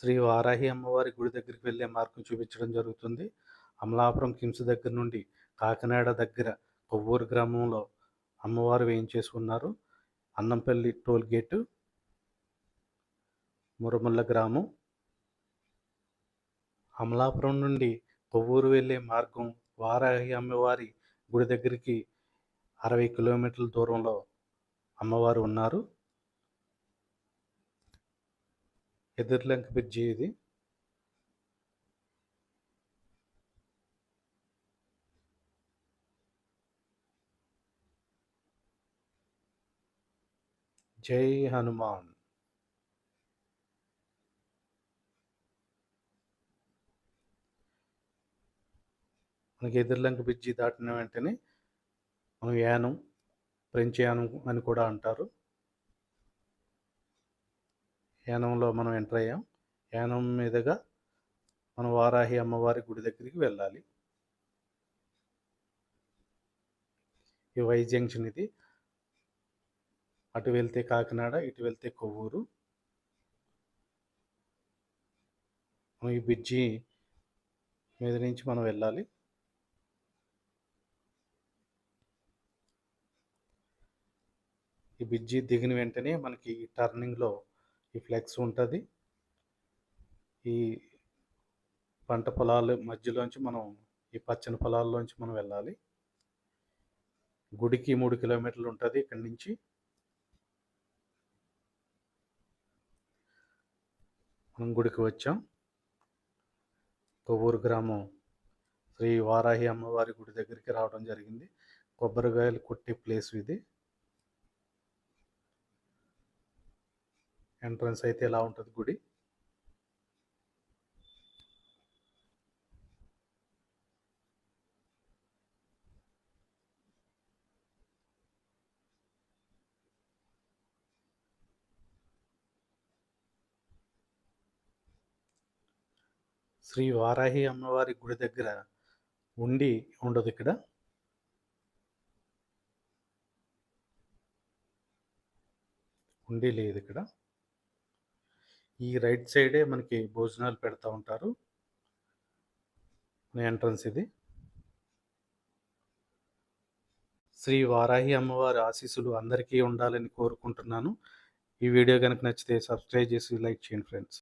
శ్రీ వారాహి అమ్మవారి గుడి దగ్గరికి వెళ్ళే మార్గం చూపించడం జరుగుతుంది. అమలాపురం కిమ్స్ దగ్గర నుండి కాకినాడ దగ్గర కొవ్వూరు గ్రామంలో అమ్మవారు వేయించేసుకున్నారు. అన్నంపల్లి టోల్ గేటు మురమల్ల గ్రామం. అమలాపురం నుండి కొవ్వూరు వెళ్ళే మార్గం వారాహి అమ్మవారి గుడి దగ్గరికి అరవై కిలోమీటర్ల దూరంలో అమ్మవారు ఉన్నారు. ఎదుర్లంక బ్రిడ్జి ఇది. జై హనుమాన్. మనకి ఎదుర్లంక బ్రిడ్జి దాటిన వెంటనే మనం యానం ఫ్రెంచ్ యానం అని కూడా అంటారు. యానంలో మనం ఎంటర్ అయ్యాం. యానం మీదుగా మనం వారాహి అమ్మవారి గుడి దగ్గరికి వెళ్ళాలి. ఈ వై జంక్షన్ ఇది. అటు వెళ్తే కాకినాడ ఇటు వెళ్తే కొవ్వూరు. ఈ బ్రిడ్జి మీద నుంచి మనం వెళ్ళాలి. ఈ బ్రిడ్జి దిగిన వెంటనే మనకి టర్నింగ్లో ఈ ఫ్లెక్స్ ఉంటుంది. ఈ పంట పొలాల మధ్యలోంచి మనం ఈ పచ్చని పొలాల్లోంచి మనం వెళ్ళాలి. గుడికి మూడు కిలోమీటర్లు ఉంటుంది ఇక్కడి నుంచి. మనం గుడికి వచ్చాం. కొవ్వూరు గ్రామం శ్రీ వారాహి అమ్మవారి గుడి దగ్గరికి రావడం జరిగింది. కొబ్బరికాయలు కొట్టే ప్లేస్ ఇది. ఎంట్రన్స్ అయితే ఎలా ఉంటుంది గుడి? శ్రీ వారాహి అమ్మవారి గుడి దగ్గర ఉండి ఉండదు ఇక్కడ? ఉండి లేదు ఇక్కడ. ఈ రైట్ సైడే మనకి భోజనాలు పెడతా ఉంటారు. ఎంట్రన్స్ ఇది. శ్రీ వారాహి అమ్మవారి ఆశీస్సులు అందరికీ ఉండాలని కోరుకుంటున్నాను. ఈ వీడియో కనుక నచ్చితే సబ్స్క్రైబ్ చేసి లైక్ చేయండి ఫ్రెండ్స్.